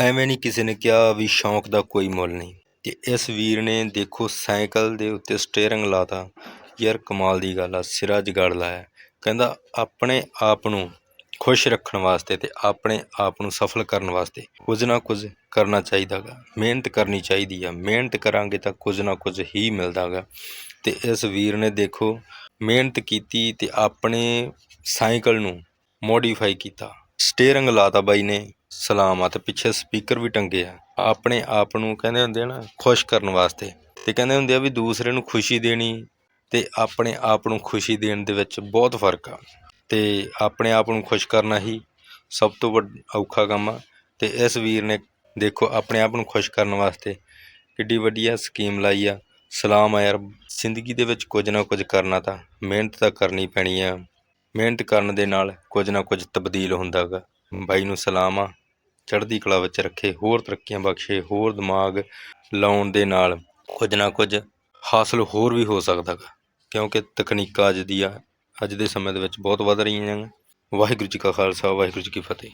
ਐਵੇਂ ਨਹੀਂ ਕਿਸੇ ਨੇ ਕਿਹਾ ਵੀ ਸ਼ੌਂਕ ਦਾ ਕੋਈ ਮੁੱਲ ਨਹੀਂ। ਤੇ ਇਸ ਵੀਰ ਨੇ ਦੇਖੋ ਸਾਈਕਲ ਦੇ ਉੱਤੇ ਸਟੀਅਰਿੰਗ ਲਾਤਾ। ਯਾਰ ਕਮਾਲ ਦੀ ਗੱਲ ਆ, ਸਿਰਾ ਜਗਾੜ ਲਾਇਆ। ਕਹਿੰਦਾ ਆਪਣੇ ਆਪ ਨੂੰ ਖੁਸ਼ ਰੱਖਣ ਵਾਸਤੇ ਤੇ ਆਪਣੇ ਆਪ ਨੂੰ ਸਫਲ ਕਰਨ ਵਾਸਤੇ ਕੁਝ ਨਾ ਕੁਝ ਕਰਨਾ ਚਾਹੀਦਾਗਾ। ਮਿਹਨਤ ਕਰਨੀ ਚਾਹੀਦੀ ਆ। ਮਿਹਨਤ ਕਰਾਂਗੇ ਤਾਂ ਕੁਝ ਨਾ ਕੁਝ ਹੀ ਮਿਲਦਾਗਾ। ਤੇ ਇਸ ਵੀਰ ਨੇ ਦੇਖੋ ਮਿਹਨਤ ਕੀਤੀ ਤੇ ਆਪਣੇ ਸਾਈਕਲ ਨੂੰ ਮੋਡੀਫਾਈ ਕੀਤਾ। ਸਟੀਅਰਿੰਗ ਲਾਤਾ ਬਾਈ ਨੇ। ਸਲਾਮ ਆ ਤੇ ਪਿੱਛੇ ਸਪੀਕਰ ਵੀ ਟੰਗੇ ਆ। ਆਪਣੇ ਆਪ ਨੂੰ ਕਹਿੰਦੇ ਹੁੰਦੇ ਆ ਨਾ, ਖੁਸ਼ ਕਰਨ ਵਾਸਤੇ। ਤੇ ਕਹਿੰਦੇ ਹੁੰਦੇ ਆ ਵੀ ਦੂਸਰੇ ਨੂੰ ਖੁਸ਼ੀ ਦੇਣੀ ਤੇ ਆਪਣੇ ਆਪ ਨੂੰ ਖੁਸ਼ੀ ਦੇਣ ਦੇ ਵਿੱਚ ਬਹੁਤ ਫ਼ਰਕ ਆ। ਤੇ ਆਪਣੇ ਆਪ ਨੂੰ ਖੁਸ਼ ਕਰਨਾ ਹੀ ਸਭ ਤੋਂ ਵੱਡ, ਔਖਾ ਕੰਮ ਆ। ਤੇ ਇਸ ਵੀਰ ਨੇ ਦੇਖੋ ਆਪਣੇ ਆਪ ਨੂੰ ਖੁਸ਼ ਕਰਨ ਵਾਸਤੇ ਕਿੱਡੀ ਵਧੀਆ ਸਕੀਮ ਲਾਈ ਆ। ਸਲਾਮ ਆ ਯਾਰ, ਜ਼ਿੰਦਗੀ ਦੇ ਵਿੱਚ ਕੁਝ ਨਾ ਕੁਝ ਕਰਨਾ ਤਾਂ ਮਿਹਨਤ ਤਾਂ ਕਰਨੀ ਪੈਣੀ ਆ। ਮਿਹਨਤ ਕਰਨ ਦੇ ਨਾਲ ਕੁਝ ਨਾ ਕੁਝ ਤਬਦੀਲ ਹੁੰਦਾ ਗਾ ਬਾਈ ਨੂੰ ਸਲਾਮ ਆ। ਚੜ੍ਹਦੀ ਕਲਾ ਵਿੱਚ ਰੱਖੇ ਹੋਰ ਤਰੱਕੀਆਂ ਬਖਸ਼ੇ ਹੋਰ ਦਿਮਾਗ ਲਾਉਣ ਦੇ ਨਾਲ ਕੁਝ ਨਾ ਕੁਝ ਹਾਸਲ ਹੋਰ ਵੀ ਹੋ ਸਕਦਾ ਗਾ ਕਿਉਂਕਿ ਤਕਨੀਕਾਂ ਅੱਜ ਦੀ ਆ ਅੱਜ ਦੇ ਸਮੇਂ ਦੇ ਵਿੱਚ ਬਹੁਤ ਵੱਧ ਰਹੀਆਂ ਨੇ। ਵਾਹਿਗੁਰੂ ਜੀ ਕਾ ਖਾਲਸਾ, ਵਾਹਿਗੁਰੂ ਜੀ ਕੀ ਫਤਿਹ।